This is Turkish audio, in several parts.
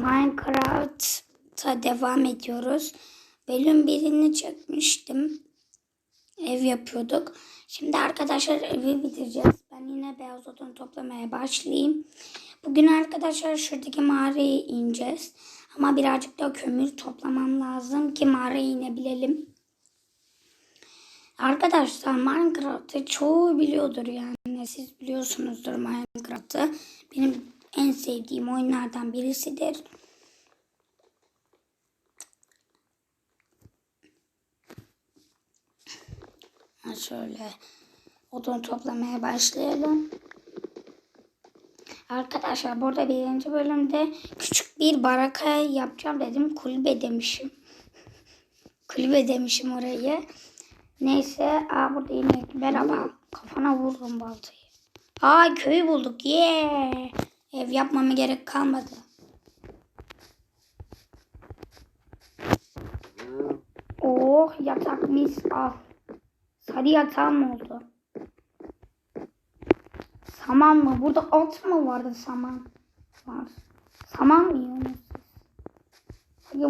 Minecraft'a devam ediyoruz. Bölüm birini çekmiştim. Ev yapıyorduk. Şimdi arkadaşlar evi bitireceğiz. Ben yine beyaz odun toplamaya başlayayım. Bugün arkadaşlar şuradaki mağaraya ineceğiz. Ama birazcık da kömür toplamam lazım ki mağaraya inebilelim. Arkadaşlar Minecraft'ı çoğu biliyordur yani. Siz biliyorsunuzdur Minecraft'ı. Benim en sevdiğim oyunlardan birisidir. Şöyle odun toplamaya başlayalım. Arkadaşlar burada birinci bölümde küçük bir baraka yapacağım dedim. Kulübe demişim. Kulübe demişim orayı. Neyse. Aa burada inek. Merhaba. Kafana vururum baltayı. Aa köyü bulduk. Yeah. Ev yapmama gerek kalmadı. Oh yatak mis al. Sarı yatağım oldu. Saman mı? Burada at mı vardı saman? Var. Saman mı yiyorsunuz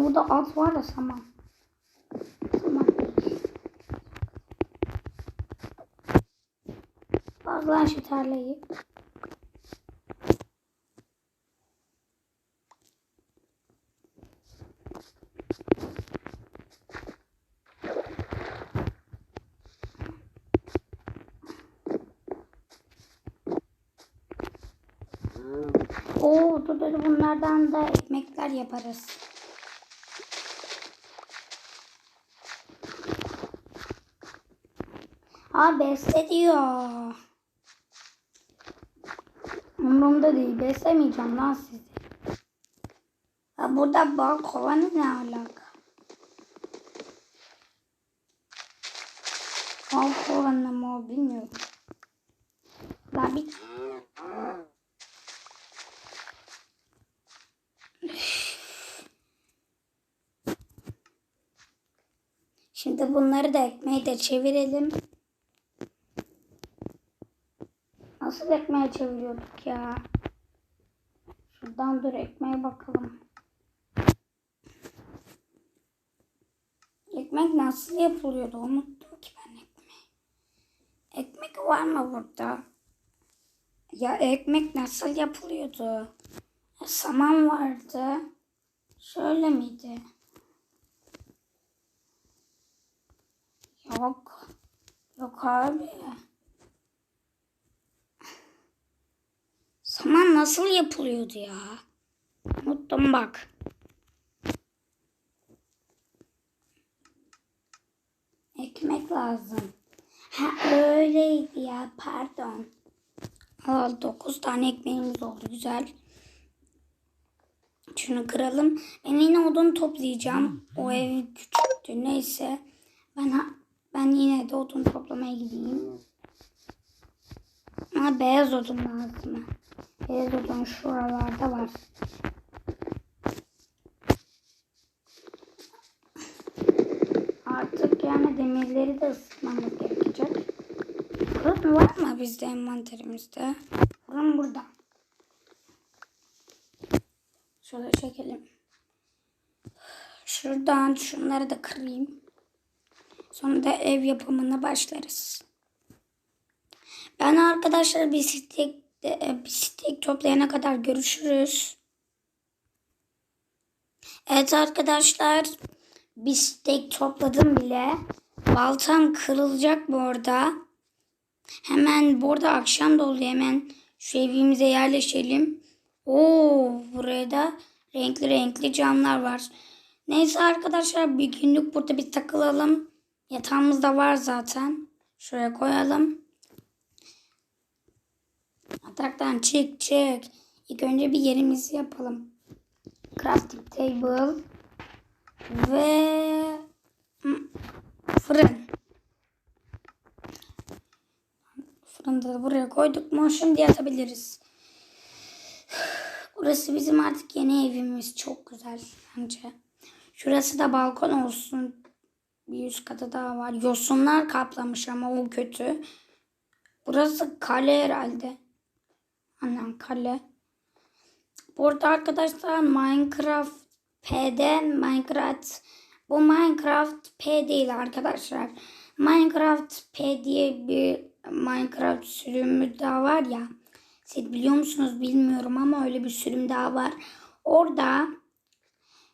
burada at var da saman. Saman. Bak lan şu tarlayı. Oo, dur dur bunlardan da ekmekler yaparız. Aa besle diyor. Umurumda değil. Beslemeyeceğim lan sizi. Ya burada bal kovanı ne alaka? Bal kovanı mı o bilmiyorum. La bir Şimdi bunları da ekmeğe de çevirelim. Nasıl ekmeğe çeviriyorduk ya? Şuradan dur ekmeğe bakalım. Ekmek nasıl yapılıyordu? Unuttum ki ben ekmeği. Ekmek var mı burada? Ya ekmek nasıl yapılıyordu? Saman vardı. Şöyle miydi? Yok. Yok abi. Saman nasıl yapılıyordu ya? Unuttum bak. Ekmek lazım. Ha öyleydi ya pardon. Al 9 tane ekmeğimiz oldu güzel. Şunu kıralım. Ben yine odun toplayacağım. O ev küçüktü neyse. Ben ha ben yine de odun toplamaya gideyim. Ama beyaz odun lazım. Beyaz odun şuralarda var. Artık yani demirleri de ısıtmamız gerekecek. Fırın var mı bizde envanterimizde? Fırın burada. Şöyle çekelim. Şuradan şunları da kırayım. Sonra ev yapımına başlarız. Ben arkadaşlar bisiklet, bisiklet toplayana kadar görüşürüz. Evet arkadaşlar bisiklet topladım bile. Baltam kırılacak bu arada. Hemen burada akşam da oluyor. Hemen şu evimize yerleşelim. Oo buraya da renkli renkli camlar var. Neyse arkadaşlar bir günlük burada bir takılalım. Yatağımız da var zaten. Şuraya koyalım. Yataktan çık çık. İlk önce bir yerimizi yapalım. Crafting table. Ve fırın. Fırını da buraya koyduk mu şimdi yatabiliriz. Burası bizim artık yeni evimiz. Çok güzel bence. Şurası da balkon olsun. Bir üst katı daha var. Yosunlar kaplamış ama o kötü. Burası kale herhalde. Annem kale. Burada arkadaşlar Minecraft P'de Minecraft bu Minecraft P değil arkadaşlar. Minecraft P diye bir Minecraft sürümü daha var ya. Siz biliyor musunuz bilmiyorum ama öyle bir sürüm daha var. Orada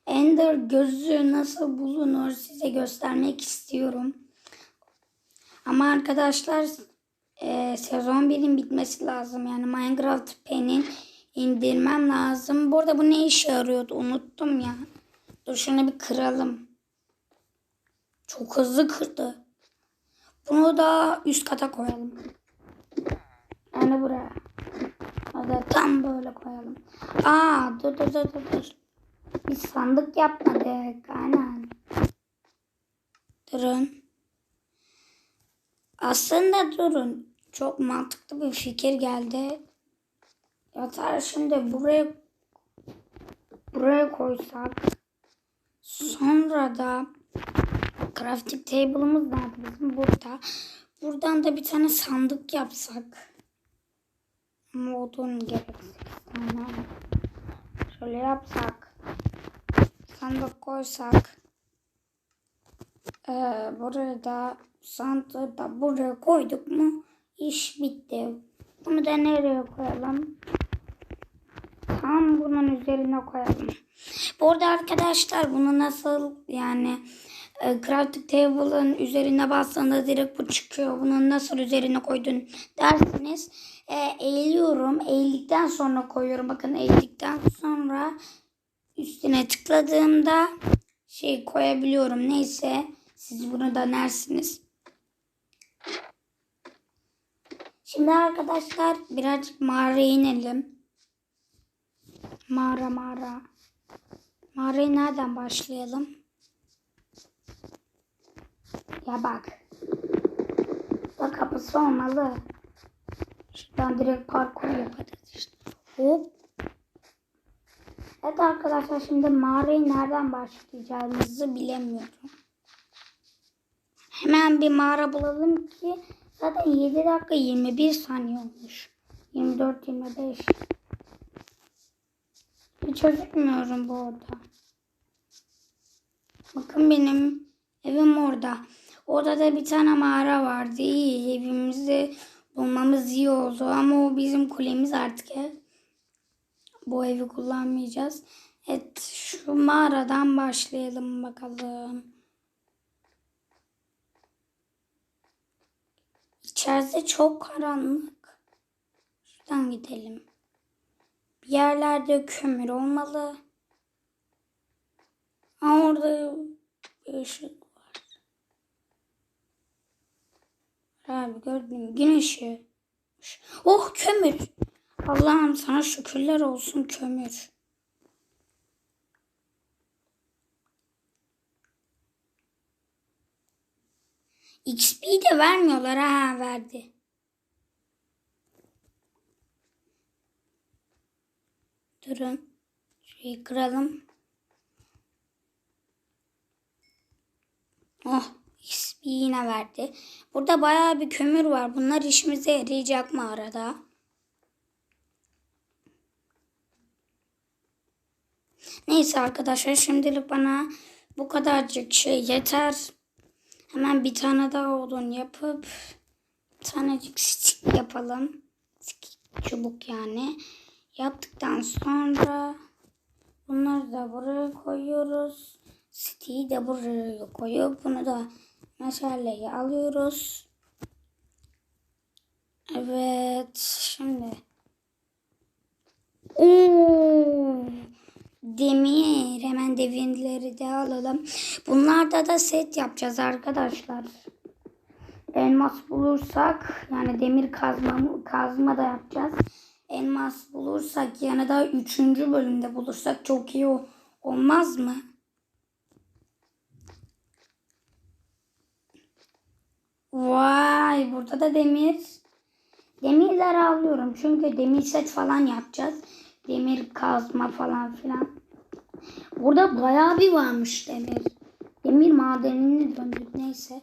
Ender gözü nasıl bulunur size göstermek istiyorum. Ama arkadaşlar e, sezon 1'in bitmesi lazım. Yani Minecraft P'nin indirmem lazım. Bu arada bu ne işe yarıyordu unuttum ya. Dur şunu bir kıralım. Çok hızlı kırdı. Bunu da üst kata koyalım. Yani buraya. Hadi tam böyle koyalım. Aa dur dur dur. dur. Biz sandık yapmadık. Aynen. Durun. Aslında durun. Çok mantıklı bir fikir geldi. Yatar şimdi buraya buraya koysak sonra da crafting table'ımız nerede bizim burada. Buradan da bir tane sandık yapsak. Modun gereksiz. Şöyle yapsak. Sandık koysak. Ee, buraya da sandığı da buraya koyduk mu iş bitti. Bunu da nereye koyalım? Tam bunun üzerine koyalım. Bu arada arkadaşlar bunu nasıl yani e, crafting table'ın üzerine bastığında direkt bu çıkıyor. Bunu nasıl üzerine koydun dersiniz. E, eğiliyorum. Eğildikten sonra koyuyorum. Bakın eğildikten sonra üstüne tıkladığımda şey koyabiliyorum. Neyse siz bunu denersiniz. Şimdi arkadaşlar birazcık mağaraya inelim. Mağara mağara. Mağaraya nereden başlayalım? Ya bak. Da kapısı olmalı. Şuradan direkt parkur yaparız işte. Hop. Evet arkadaşlar şimdi mağarayı nereden başlayacağımızı bilemiyorum. Hemen bir mağara bulalım ki zaten 7 dakika 21 saniye olmuş. 24 25. Hiç gözükmüyorum bu arada. Bakın benim evim orada. Orada da bir tane mağara vardı. İyi evimizi bulmamız iyi oldu ama o bizim kulemiz artık ev. Bu evi kullanmayacağız. Evet şu mağaradan başlayalım bakalım. İçerisi çok karanlık. Şuradan gidelim. Bir yerlerde kömür olmalı. Aa, orada bir ışık var. Abi gördüm gün ışığı. Oh kömür. Allah'ım sana şükürler olsun kömür. XP de vermiyorlar ha verdi. Durun. Şurayı kıralım. Oh XP yine verdi. Burada bayağı bir kömür var. Bunlar işimize yarayacak mı arada? Neyse arkadaşlar şimdilik bana bu kadarcık şey yeter. Hemen bir tane daha odun yapıp bir tanecik stick yapalım. Stick, çubuk yani. Yaptıktan sonra bunları da buraya koyuyoruz. Stick'i de buraya koyup bunu da meşaleyi alıyoruz. Evet şimdi. Oo, demir hemen devinleri de alalım. Bunlarda da set yapacağız arkadaşlar. Elmas bulursak yani demir kazma kazma da yapacağız. Elmas bulursak yani da 3. bölümde bulursak çok iyi olmaz mı? Vay burada da demir. Demirleri alıyorum çünkü demir set falan yapacağız. Demir kazma falan filan. Burada bayağı bir varmış demir. Demir madenini döndük neyse.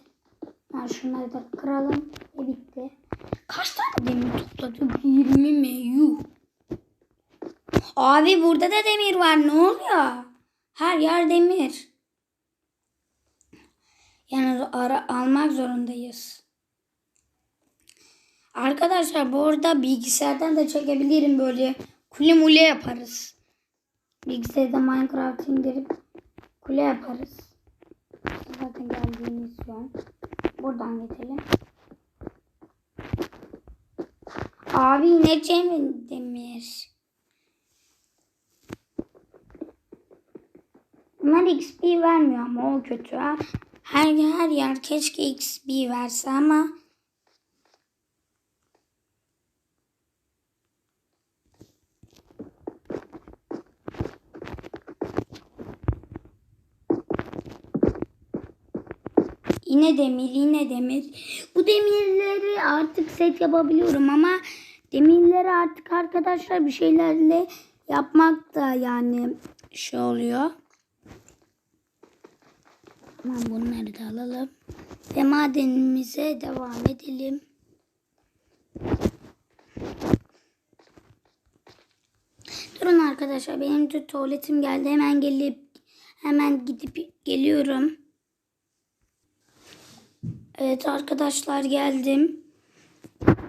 Ha, şunları da kıralım. E bitti. Kaç tane demir topladık? 20 mi? Yuh. Abi burada da demir var. Ne oluyor? Her yer demir. Yani ara almak zorundayız. Arkadaşlar bu arada bilgisayardan da çekebilirim böyle kule mule yaparız. Bilgisayarda Minecraft indirip kule yaparız. Zaten geldiğimiz yer. Buradan geçelim. Abi yine Cemil Demir. Bunlar XP vermiyor ama o kötü. ha. Her, her yer keşke XP verse ama Yine demir, yine demir. Bu demirleri artık set yapabiliyorum ama demirleri artık arkadaşlar bir şeylerle yapmak da yani şey oluyor. Tamam bunları da alalım. Ve madenimize devam edelim. Durun arkadaşlar benim de tuvaletim geldi. Hemen gelip hemen gidip geliyorum. Evet arkadaşlar geldim.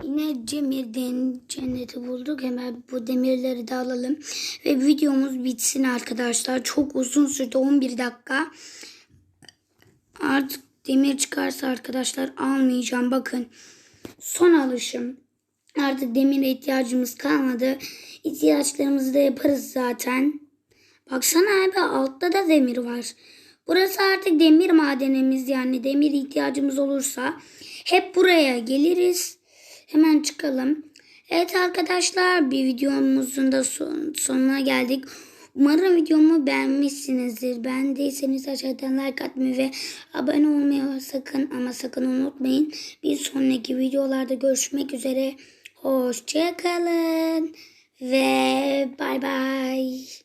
Yine Cemir'den cenneti bulduk. Hemen bu demirleri de alalım. Ve videomuz bitsin arkadaşlar. Çok uzun sürdü 11 dakika. Artık demir çıkarsa arkadaşlar almayacağım. Bakın son alışım. Artık demire ihtiyacımız kalmadı. İhtiyaçlarımızı da yaparız zaten. Baksana abi altta da demir var. Burası artık demir madenimiz yani demir ihtiyacımız olursa hep buraya geliriz. Hemen çıkalım. Evet arkadaşlar bir videomuzun da son, sonuna geldik. Umarım videomu beğenmişsinizdir. Beğendiyseniz aşağıdan like atmayı ve abone olmayı sakın ama sakın unutmayın. Bir sonraki videolarda görüşmek üzere. Hoşçakalın ve bay bay.